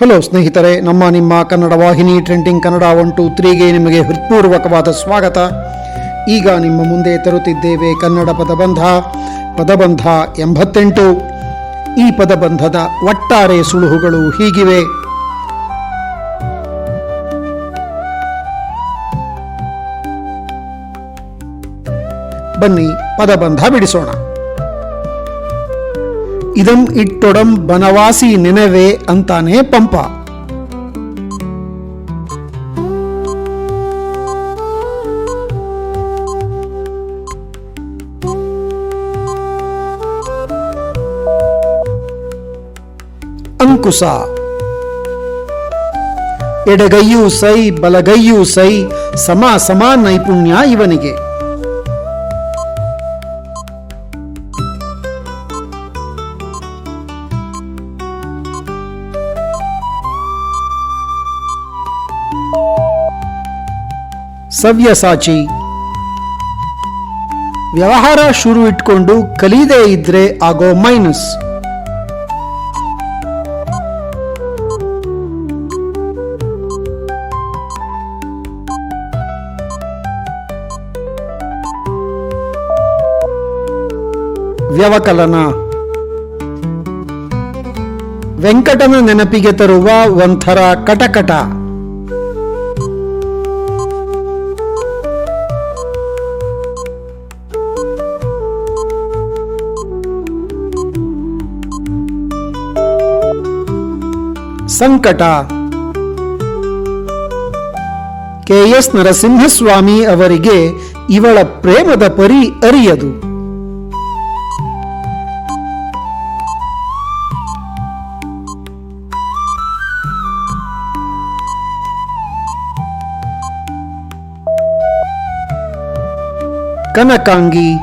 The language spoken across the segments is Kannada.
ಹಲೋ ಸ್ನೇಹಿತರೆ, ನಮ್ಮ ನಿಮ್ಮ ಕನ್ನಡ ವಾಹಿನಿ ಟ್ರೆಂಡಿಂಗ್ ಕನ್ನಡ ಒನ್ ಟು ತ್ರೀಗೆ ನಿಮಗೆ ಹೃತ್ಪೂರ್ವಕವಾದ ಸ್ವಾಗತ. ಈಗ ನಿಮ್ಮ ಮುಂದೆ ತರುತ್ತಿದ್ದೇವೆ ಕನ್ನಡ ಪದಬಂಧ ಪದಬಂಧ ಎಂಬತ್ತೆಂಟು. ಈ ಪದಬಂಧದ ಒಟ್ಟಾರೆ ಸುಳುಹುಗಳು ಹೀಗಿವೆ. ಬನ್ನಿ ಪದಬಂಧ ಬಿಡಿಸೋಣ. ಇದಂ ಇಟ್ಟೊಡಂ ಬನವಾಸಿ ನೆನವೆ ಅಂತಾನೆ ಪಂಪ ಅಂಕುಶ ಎಡಗೈಯೂ ಸೈ ಬಲಗೈಯೂ ಸೈ ಸಮ ಸಮ ನೈಪುಣ್ಯ ಇವನಿಗೆ ಸವ್ಯಸಾಚಿ. ವ್ಯವಹಾರ ಶುರು ಇಟ್ಕೊಂಡು ಕಲೀದೇ ಇದ್ರೆ ಆಗೋ ಮೈನಸ್. ವ್ಯವಕಲನ. ವೆಂಕಟನ ನೆನಪಿಗೆ ತರುವ ಒಂಥರ ಕಟಕಟ. ಸಂಕಟ. ಕೆ ಎಸ್ ನರಸಿಂಹಸ್ವಾಮಿ ಅವರಿಗೆ ಇವಳ ಪ್ರೇಮದ ಪರಿ ಅರಿಯದು. ಕನಕಾಂಗಿ.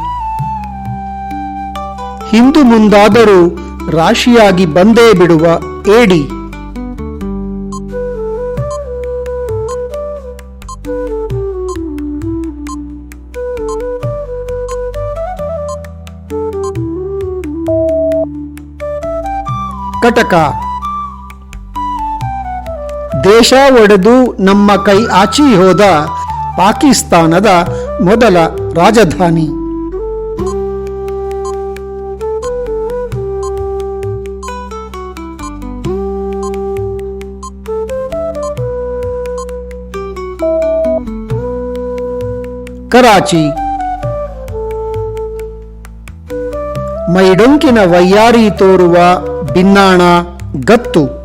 ಹಿಂದು ಮುಂದಾದರೂ ರಾಶಿಯಾಗಿ ಬಂದೇ ಬಿಡುವ ಏಡಿ. ಕಟಕ. ದೇಶ ಒಡೆದು ನಮ್ಮ ಕೈ ಆಚಿ ಹೋದ ಪಾಕಿಸ್ತಾನದ ಮೊದಲ ರಾಜಧಾನಿ. ಕರಾಚಿ. ಮೈಡೊಂಕಿನ ವೈಯಾರಿ ತೋರುವ ಬಿನ್ನಾಣ ಗತ್ತು.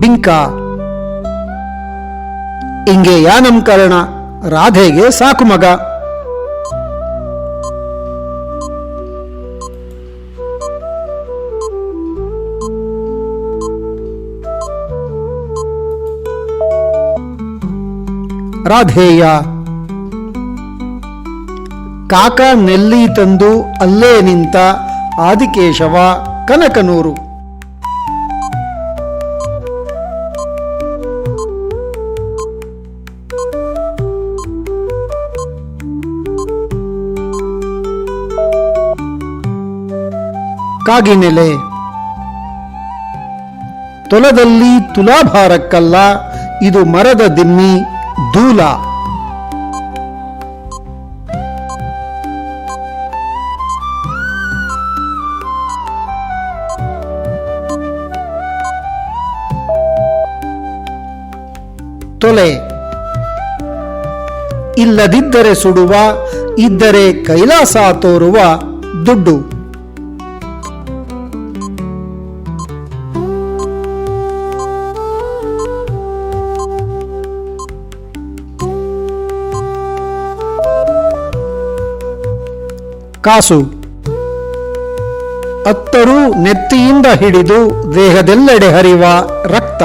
ಬಿಂಕ. ಇಂಗೆ ಯಾ ನಮ್ ಕರ್ಣ ರಾಧೆಗೆ ಸಾಕು ಮಗ. ರಾಧೇಯ. ಕಾಕ ನೆಲ್ಲಿ ತಂದು ಅಲ್ಲೇ ನಿಂತ ಆದಿಕೇಶವ ಕನಕನೂರು. ಕಾಗಿನೆಲೆ. ತೊಲದಲ್ಲಿ ತುಲಾಭಾರಕ್ಕಲ್ಲ ಇದು ಮರದ ದಿಮ್ಮಿ. ದೂಲ. ತೊಲೆ. ಇಲ್ಲದಿದ್ದರೆ ಸುಡುವ ಇದ್ದರೆ ಕೈಲಾಸ ತೋರುವ ದುಡ್ಡು. ಕಾಸು. ಅತ್ತರೂ ನೆತ್ತಿಯಿಂದ ಹಿಡಿದು ದೇಹದೆಲ್ಲೆಡೆ ಹರಿವ ರಕ್ತ.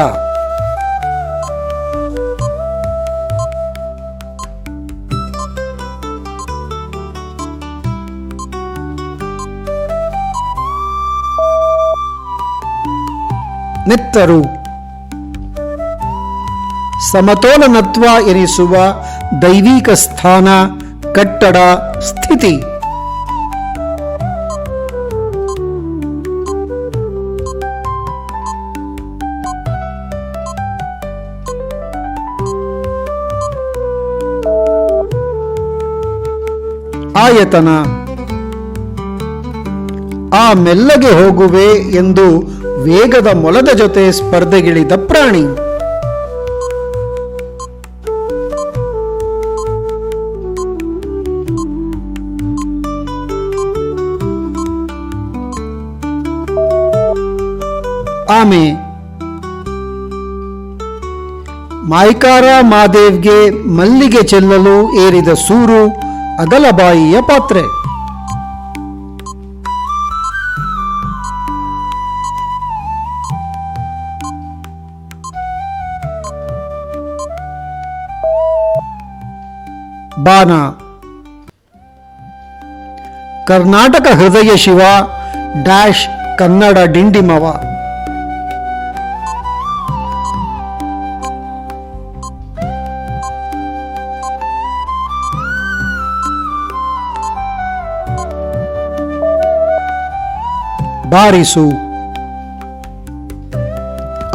ನೆತ್ತರು. ಸಮತೋಲನತ್ವ ಎನಿಸುವ ದೈವಿಕ ಸ್ಥಾನ ಕಟ್ಟಡ ಸ್ಥಿತಿ. ಆಯತನ. ಆ ಮೆಲ್ಲಗೆ ಹೋಗುವೆ ಎಂದು ವೇಗದ ಮೊಲದ ಜೊತೆ ಸ್ಪರ್ಧೆಗಿಳಿದ ಪ್ರಾಣಿ. ಆಮೆ. ಮಾಯ್ಕಾರ ಮಾದೇವ್ಗೆ ಮಲ್ಲಿಗೆ ಚೆಲ್ಲಲು ಏರಿದ ಸೂರು ಅಗಲಬಾಯಿಯ ಪಾತ್ರೆ. ಬಾನ ಕರ್ನಾಟಕ ಹೃದಯ ಶಿವ ಡ್ಯಾಶ್ ಕನ್ನಡ ಡಿಂಡಿಮವ. ಬಾರಿಸು.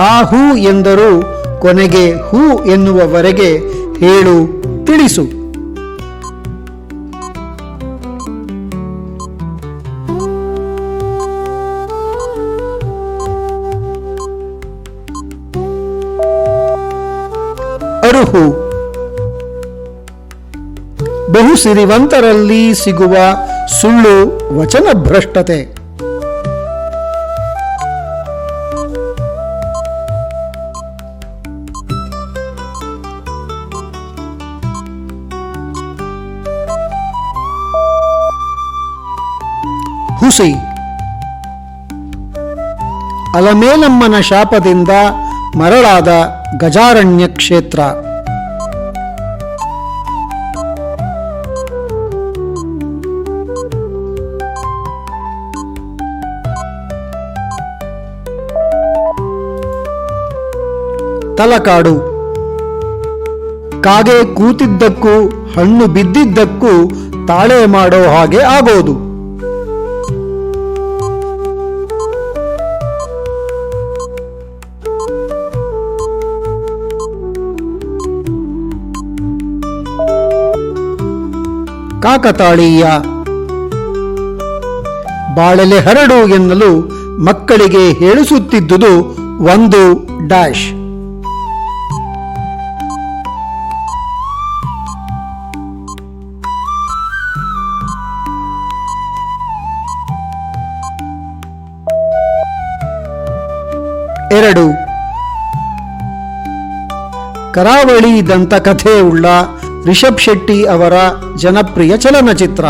ಆ ಹೂ ಎಂದರು ಕೊನೆಗೆ ಹೂ ಎನ್ನುವವರೆಗೆ ಹೇಳು, ತಿಳಿಸು. ಅರುಹು. ಬಹು ಸಿರಿವಂತರಲ್ಲಿ ಸಿಗುವ ಸುಳ್ಳು ವಚನ ಭ್ರಷ್ಟತೆ ಅಲಮೇಲಮ್ಮನ ಶಾಪದಿಂದ ಮರಳಾದ ಗಜಾರಣ್ಯ ಕ್ಷೇತ್ರ. ತಲಕಾಡು. ಕಾಗೆ ಕೂತಿದ್ದಕ್ಕೂ ಹಣ್ಣು ಬಿದ್ದಿದ್ದಕ್ಕೂ ತಾಳೆ ಮಾಡೋ ಹಾಗೆ ಆಗೋದು. ಕಾಕತಾಳೀಯ. ಬಾಳೆಲೆ ಹರಡು ಎನ್ನಲು ಮಕ್ಕಳಿಗೆ ಹೇಳಿಸುತ್ತಿದ್ದುದು ಒಂದು ಡ್ಯಾಶ್. ಎರಡು. ಕರಾವಳಿ ದಂತಕಥೆ ಉಳ್ಳ ರಿಷಬ್ ಶೆಟ್ಟಿ ಅವರ ಜನಪ್ರಿಯ ಚಲನಚಿತ್ರ.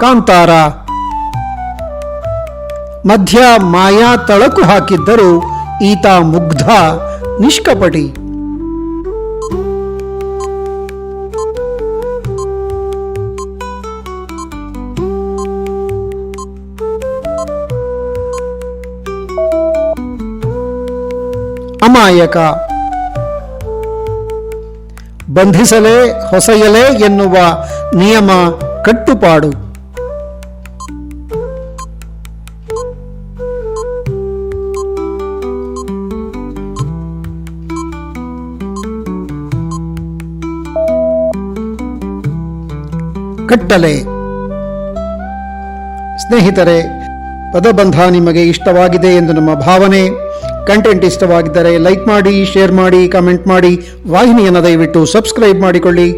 ಕಾಂತಾರ. ಮಧ್ಯ ಮಾಯಾ ತಳಕು ಹಾಕಿದ್ದರೂ ಈತ ಮುಗ್ಧ ನಿಷ್ಕಪಟಿ. ಅಮಾಯಕ ಬಂಧಿಸಲೇ ಹೊಸೆಯಲೇ ಎನ್ನುವ ನಿಯಮ ಕಟ್ಟುಪಾಡು. ಕಟ್ಟಲೆ. ಸ್ನೇಹಿತರೆ ಪದಬಂಧ ನಿಮಗೆ ಇಷ್ಟವಾಗಿದೆ ಎಂದು ನಮ್ಮ ಭಾವನೆ. ಕಂಟೆಂಟ್ ಇಷ್ಟವಾಗಿದ್ದರೆ ಲೈಕ್ ಮಾಡಿ, ಶೇರ್ ಮಾಡಿ, ಕಮೆಂಟ್ ಮಾಡಿ, ವಾಹಿನಿಯನ್ನು ದಯವಿಟ್ಟು ಸಬ್ಸ್ಕ್ರೈಬ್ ಮಾಡಿಕೊಳ್ಳಿ.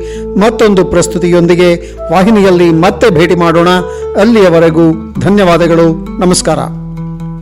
ಮತ್ತೊಂದು ಪ್ರಸ್ತುತಿಯೊಂದಿಗೆ ವಾಹಿನಿಯಲ್ಲಿ ಮತ್ತೆ ಭೇಟಿ ಮಾಡೋಣ. ಅಲ್ಲಿಯವರೆಗೂ ಧನ್ಯವಾದಗಳು. ನಮಸ್ಕಾರ.